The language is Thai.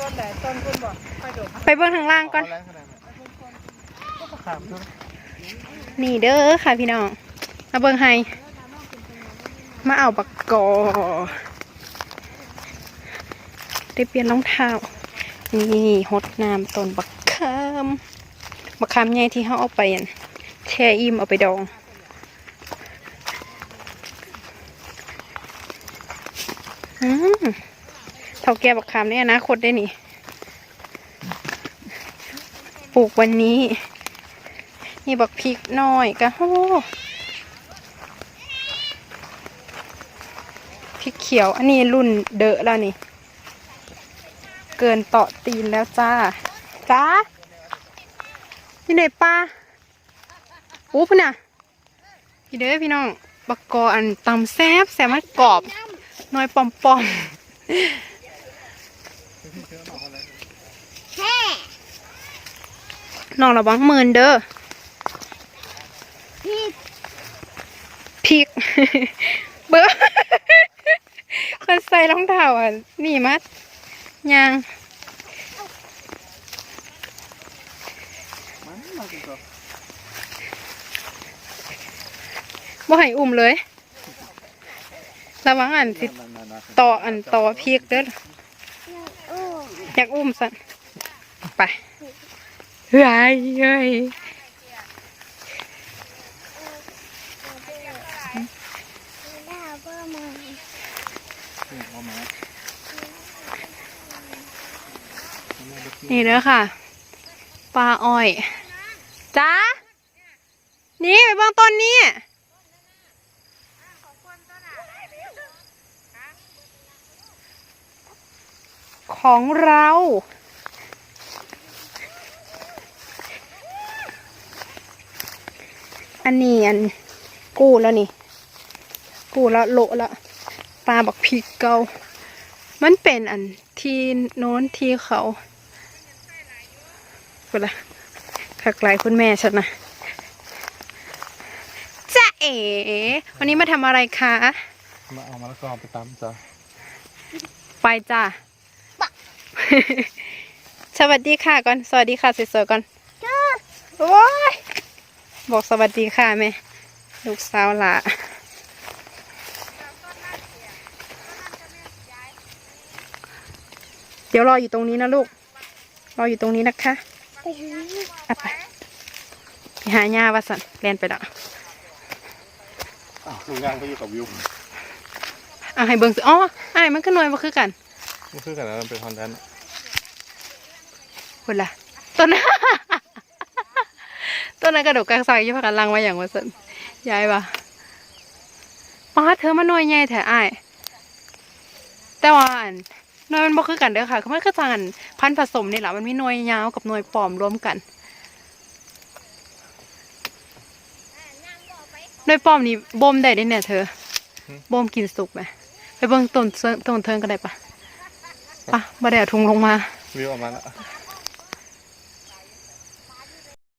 ต้นไหนต้นคุณบอกไปดูไปเบิ่งทางล่างก่อนเอาแรงขนาดนั้นก็ขามด้วยนี่เด้อค่ะพี่น้องมาเบิ่งให้มาเอาบักกอได้เปลี่ยนรองเท้า นี่หดน้ำต้นบักคามบักคามใหญ่ที่เขาเอาไปอั่นแช่อิ่มเอาไปดอง อืม เท่าแก่บักคามในอนาคตได้นี่ ปลูกวันนี้ นี่บักพริกน้อยกะโหพริกเขียว อันนี้รุ่นเดอะแล้วนี่ เกินเตาะตีนแล้วจ้า จ้าพี่ไหนป้าอู้พุ่นน่ะพี่เด้อพี่น้องบักกออันตำแซบแซบมันกรอบน้อยปอมปอม น้องระวังมืนเด้อพี่พริกเบ้อคนใส่รองเท้าอะนี่มัดยางมันมากินก่อนบ่ให้อุ้มเลย ระวังอันสินั่นๆๆต่ออันต่อพริกเด้อโอยากอุ้มสันไปเฮ้ยเฮ้ยนี่เด้อค่ะ ปลาอ้อย จ้า นี่ไปเบื้องต้นนี้ ของเรา อันนี้อันกู้แล้วนี่ กู้แล้วโละแล้วปลาบักพริกเกา มันเป็นอันที่โน้นที่เขาเป็นละขักไลายคุณแม่ฉันนะจ้าเอ๋วันนี้มาทำอะไรคะ มาเอามะละกอไปตำจ้ะ ไปจ้า สวัสดีค่ะก่อน สวัสดีค่ะสวยๆก่อนจ้าโอ้ยบอกสวัสดีค่ะแม่ ลูกสาวหละเดี๋ยวรออยู่ตรงนี้นะลูก รออยู่ตรงนี้นะคะไปหาอะไปไปหาหญ้าวาสันเรียนไปแล้วอ้าวคืองานก็อยู่กับวิว อะให้เบิ่งสิอ๋อไอ้ายมันก็หน่วยมาคือกัน นี่คือกันนะมันเป็นคอนเทนต์คนละต้นนั้นต้นนั้นกระดกกลางซอยอยี่พักกันลังมาอย่างวาสันยายปะป้าเธอมาหน่วยใหญ่แถอ้ายแต่ว่าอันหน่วยมันบ่คือกันเด้อค่ะคือมันคือจังอันพันธุ์ผสมนี่แหละมันมีหน่วยยาวกับหน่วยปลอมรวมกันหน่วยปลอมนี่บ่มได้เด้เนี่ยเธอบ่มกินสุกไหมไปเบิ่งต้นเซิงต้นเทิงกันได้ปะ ปะมาแดดทุงลงมาวิวออกมาแล้ว